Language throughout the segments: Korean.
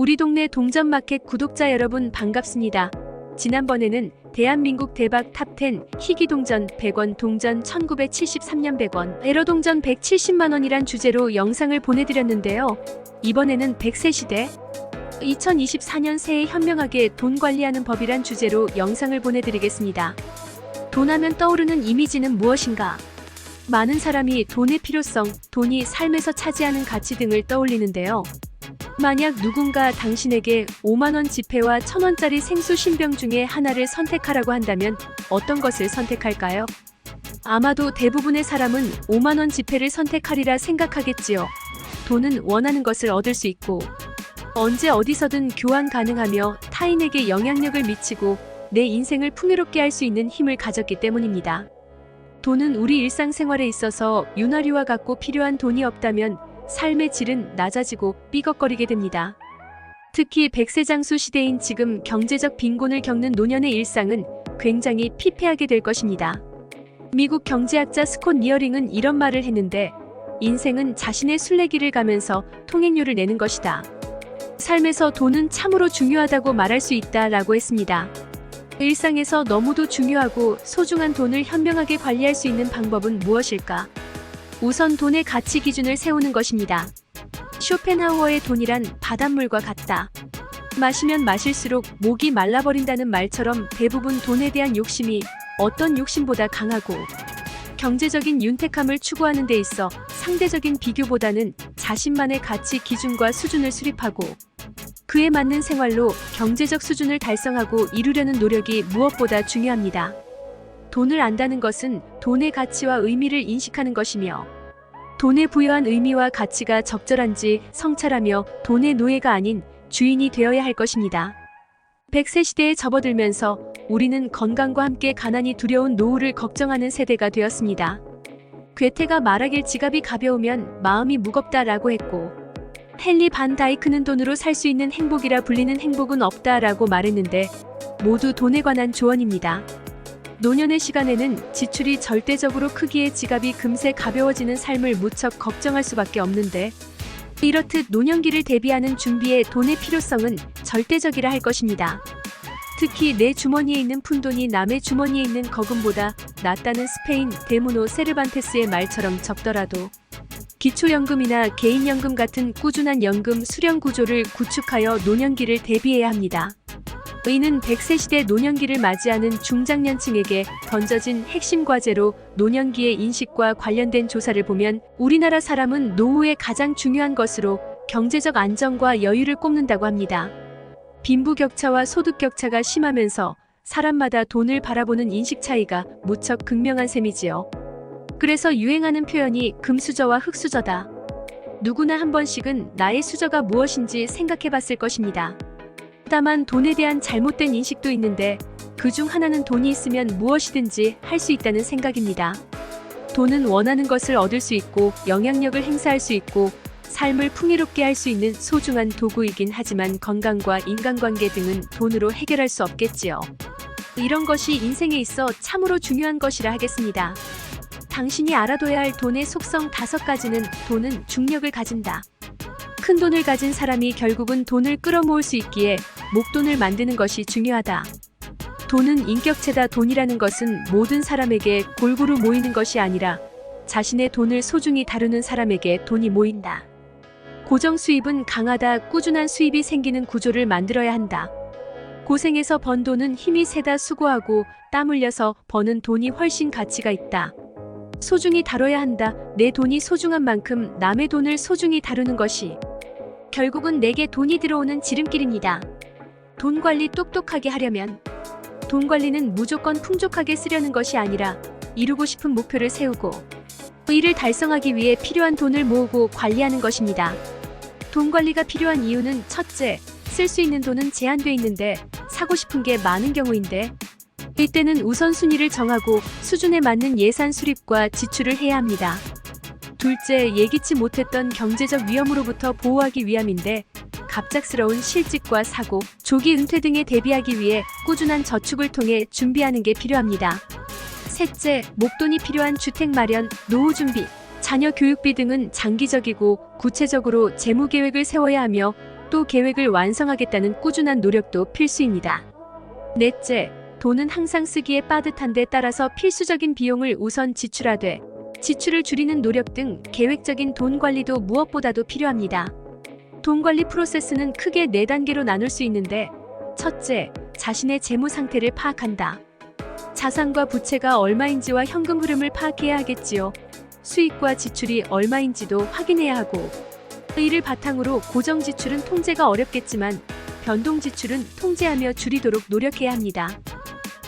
우리 동네 동전마켓 구독자 여러분 반갑습니다. 지난번에는 대한민국 대박 탑10 희귀동전 100원 동전 1973년 100원 에러 동전 170만 원이란 주제로 영상을 보내드렸는데요. 이번에는 100세 시대 2024년 새해 현명하게 돈 관리하는 법이란 주제로 영상을 보내드리겠습니다. 돈하면 떠오르는 이미지는 무엇인가? 많은 사람이 돈의 필요성, 돈이 삶에서 차지하는 가치 등을 떠올리는데요. 만약 누군가 당신에게 5만원 지폐와 1000원짜리 생수 신병 중에 하나를 선택하라고 한다면 어떤 것을 선택할까요? 아마도 대부분의 사람은 5만원 지폐를 선택하리라 생각하겠지요. 돈은 원하는 것을 얻을 수 있고 언제 어디서든 교환 가능하며 타인에게 영향력을 미치고 내 인생을 풍요롭게 할 수 있는 힘을 가졌기 때문입니다. 돈은 우리 일상생활에 있어서 윤활유와 같고 필요한 돈이 없다면 삶의 질은 낮아지고 삐걱거리게 됩니다. 특히 백세장수 시대인 지금 경제적 빈곤을 겪는 노년의 일상은 굉장히 피폐하게 될 것입니다. 미국 경제학자 스콧 니어링은 이런 말을 했는데 인생은 자신의 순례길을 가면서 통행료를 내는 것이다. 삶에서 돈은 참으로 중요하다고 말할 수 있다라고 했습니다. 일상에서 너무도 중요하고 소중한 돈을 현명하게 관리할 수 있는 방법은 무엇일까? 우선 돈의 가치 기준을 세우는 것입니다. 쇼펜하우어의 돈이란 바닷물과 같다. 마시면 마실수록 목이 말라버린다는 말처럼 대부분 돈에 대한 욕심이 어떤 욕심보다 강하고 경제적인 윤택함을 추구하는 데 있어 상대적인 비교보다는 자신만의 가치 기준과 수준을 수립하고 그에 맞는 생활로 경제적 수준을 달성하고 이루려는 노력이 무엇보다 중요합니다. 돈을 안다는 것은 돈의 가치와 의미를 인식하는 것이며 돈에 부여한 의미와 가치가 적절한지 성찰하며 돈의 노예가 아닌 주인이 되어야 할 것입니다. 100세 시대에 접어들면서 우리는 건강과 함께 가난이 두려운 노후를 걱정하는 세대가 되었습니다. 괴테가 말하길 지갑이 가벼우면 마음이 무겁다라고 했고 헨리 반 다이크는 돈으로 살 수 있는 행복이라 불리는 행복은 없다라고 말했는데 모두 돈에 관한 조언입니다. 노년의 시간에는 지출이 절대적으로 크기에 지갑이 금세 가벼워지는 삶을 무척 걱정할 수밖에 없는데 이렇듯 노년기를 대비하는 준비에 돈의 필요성은 절대적이라 할 것입니다. 특히 내 주머니에 있는 푼돈이 남의 주머니에 있는 거금보다 낫다는 스페인 데무노 세르반테스의 말처럼 적더라도 기초연금이나 개인연금 같은 꾸준한 연금 수령 구조를 구축하여 노년기를 대비해야 합니다. 의는 100세 시대 노년기를 맞이하는 중장년층에게 던져진 핵심 과제로 노년기의 인식과 관련된 조사를 보면 우리나라 사람은 노후의 가장 중요한 것으로 경제적 안정과 여유를 꼽는다고 합니다. 빈부격차와 소득격차가 심하면서 사람마다 돈을 바라보는 인식 차이가 무척 극명한 셈이지요. 그래서 유행하는 표현이 금수저와 흙수저다. 누구나 한 번씩은 나의 수저가 무엇인지 생각해 봤을 것입니다. 다만 돈에 대한 잘못된 인식도 있는데 그 중 하나는 돈이 있으면 무엇이든지 할 수 있다는 생각입니다. 돈은 원하는 것을 얻을 수 있고 영향력을 행사할 수 있고 삶을 풍요롭게 할 수 있는 소중한 도구이긴 하지만 건강과 인간관계 등은 돈으로 해결할 수 없겠지요. 이런 것이 인생에 있어 참으로 중요한 것이라 하겠습니다. 당신이 알아둬야 할 돈의 속성 다섯 가지는 돈은 중력을 가진다. 큰 돈을 가진 사람이 결국은 돈을 끌어모을 수 있기에 목돈을 만드는 것이 중요하다. 돈은 인격체다 돈이라는 것은 모든 사람에게 골고루 모이는 것이 아니라 자신의 돈을 소중히 다루는 사람에게 돈이 모인다. 고정 수입은 강하다 꾸준한 수입이 생기는 구조를 만들어야 한다. 고생해서 번 돈은 힘이 세다 수고하고 땀 흘려서 버는 돈이 훨씬 가치가 있다. 소중히 다뤄야 한다. 내 돈이 소중한 만큼 남의 돈을 소중히 다루는 것이 결국은 내게 돈이 들어오는 지름길입니다. 돈 관리 똑똑하게 하려면 돈 관리는 무조건 풍족하게 쓰려는 것이 아니라 이루고 싶은 목표를 세우고 이를 달성하기 위해 필요한 돈을 모으고 관리하는 것입니다. 돈 관리가 필요한 이유는 첫째, 쓸 수 있는 돈은 제한돼 있는데 사고 싶은 게 많은 경우인데 이때는 우선순위를 정하고 수준에 맞는 예산 수립과 지출을 해야 합니다. 둘째, 예기치 못했던 경제적 위험으로부터 보호하기 위함인데 갑작스러운 실직과 사고, 조기 은퇴 등에 대비하기 위해 꾸준한 저축을 통해 준비하는 게 필요합니다. 셋째, 목돈이 필요한 주택 마련, 노후 준비, 자녀 교육비 등은 장기적이고 구체적으로 재무 계획을 세워야 하며 또 계획을 완성하겠다는 꾸준한 노력도 필수입니다. 넷째, 돈은 항상 쓰기에 빠듯한데 따라서 필수적인 비용을 우선 지출하되 지출을 줄이는 노력 등 계획적인 돈 관리도 무엇보다도 필요합니다. 돈 관리 프로세스는 크게 네 단계로 나눌 수 있는데 첫째, 자신의 재무 상태를 파악한다. 자산과 부채가 얼마인지와 현금 흐름을 파악해야 하겠지요. 수익과 지출이 얼마인지도 확인해야 하고 이를 바탕으로 고정 지출은 통제가 어렵겠지만 변동 지출은 통제하며 줄이도록 노력해야 합니다.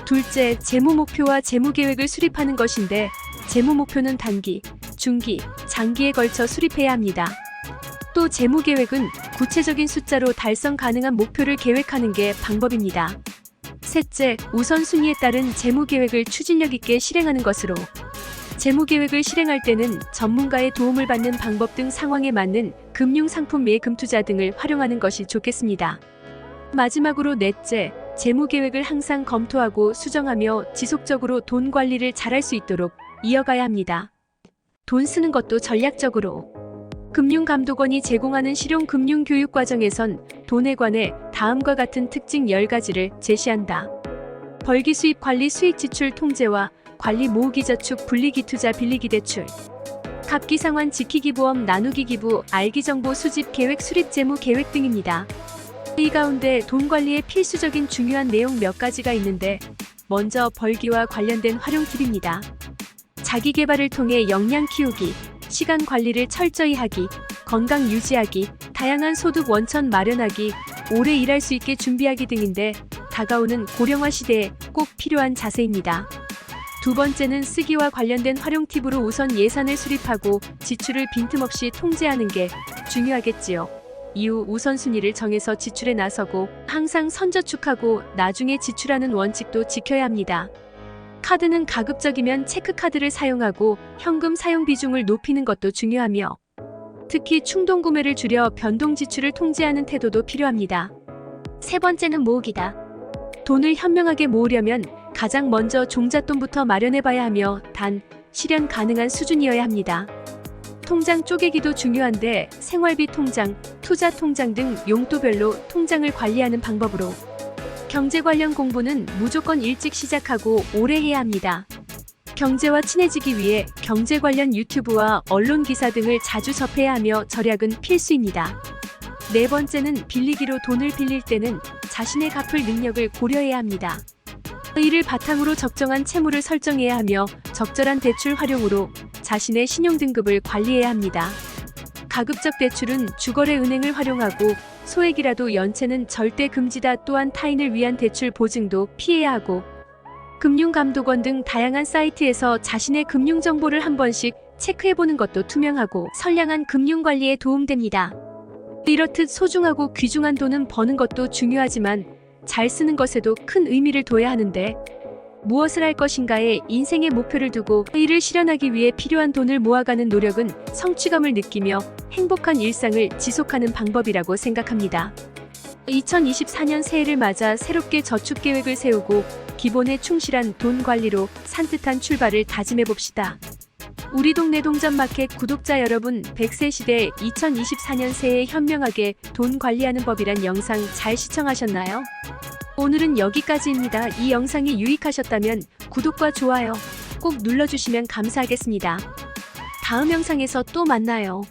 둘째, 재무 목표와 재무 계획을 수립하는 것인데 재무 목표는 단기, 중기, 장기에 걸쳐 수립해야 합니다. 또 재무 계획은 구체적인 숫자로 달성 가능한 목표를 계획하는 게 방법입니다. 셋째, 우선순위에 따른 재무 계획을 추진력 있게 실행하는 것으로 재무 계획을 실행할 때는 전문가의 도움을 받는 방법 등 상황에 맞는 금융 상품 매금 투자 등을 활용하는 것이 좋겠습니다. 마지막으로 넷째, 재무 계획을 항상 검토하고 수정하며 지속적으로 돈 관리를 잘할 수 있도록 이어가야 합니다. 돈 쓰는 것도 전략적으로 금융감독원이 제공하는 실용 금융 교육 과정에선 돈에 관해 다음과 같은 특징 10가지를 제시한다. 벌기 수입 관리 수익 지출 통제와 관리 모으기 저축 분리기 투자 빌리기 대출 갑기 상환 지키기 보험 나누기 기부 알기 정보 수집 계획 수립 재무 계획 등입니다. 이 가운데 돈 관리에 필수적인 중요한 내용 몇 가지가 있는데 먼저 벌기와 관련된 활용 팁입니다. 자기 개발을 통해 역량 키우기, 시간 관리를 철저히 하기, 건강 유지하기, 다양한 소득 원천 마련하기, 오래 일할 수 있게 준비하기 등인데 다가오는 고령화 시대에 꼭 필요한 자세입니다. 두 번째는 쓰기와 관련된 활용 팁으로 우선 예산을 수립하고 지출을 빈틈없이 통제하는 게 중요하겠지요. 이후 우선순위를 정해서 지출에 나서고 항상 선저축하고 나중에 지출하는 원칙도 지켜야 합니다. 카드는 가급적이면 체크카드를 사용하고 현금 사용 비중을 높이는 것도 중요하며 특히 충동 구매를 줄여 변동 지출을 통제하는 태도도 필요합니다. 세 번째는 모으기다. 돈을 현명하게 모으려면 가장 먼저 종잣돈부터 마련해봐야 하며 단 실현 가능한 수준이어야 합니다. 통장 쪼개기도 중요한데 생활비 통장, 투자 통장 등 용도별로 통장을 관리하는 방법으로 경제 관련 공부는 무조건 일찍 시작하고 오래 해야 합니다. 경제와 친해지기 위해 경제 관련 유튜브와 언론 기사 등을 자주 접해야 하며 절약은 필수입니다. 네 번째는 빌리기로 돈을 빌릴 때는 자신의 갚을 능력을 고려해야 합니다. 이를 바탕으로 적정한 채무를 설정해야 하며 적절한 대출 활용으로 자신의 신용 등급을 관리해야 합니다. 가급적 대출은 주거래 은행을 활용하고 소액이라도 연체는 절대 금지다 또한 타인을 위한 대출 보증도 피해야 하고 금융감독원 등 다양한 사이트에서 자신의 금융 정보를 한 번씩 체크해보는 것도 투명하고 선량한 금융관리에 도움됩니다. 이렇듯 소중하고 귀중한 돈은 버는 것도 중요하지만 잘 쓰는 것에도 큰 의미를 둬야 하는데 무엇을 할 것인가에 인생의 목표를 두고 이를 실현하기 위해 필요한 돈을 모아가는 노력은 성취감을 느끼며 행복한 일상을 지속하는 방법이라고 생각합니다. 2024년 새해를 맞아 새롭게 저축 계획을 세우고 기본에 충실한 돈 관리로 산뜻한 출발을 다짐해 봅시다. 우리 동네 동전 마켓 구독자 여러분, 100세 시대 2024년 새해 현명하게 돈 관리하는 법이란 영상 잘 시청하셨나요? 오늘은 여기까지입니다. 이 영상이 유익하셨다면 구독과 좋아요 꼭 눌러주시면 감사하겠습니다. 다음 영상에서 또 만나요.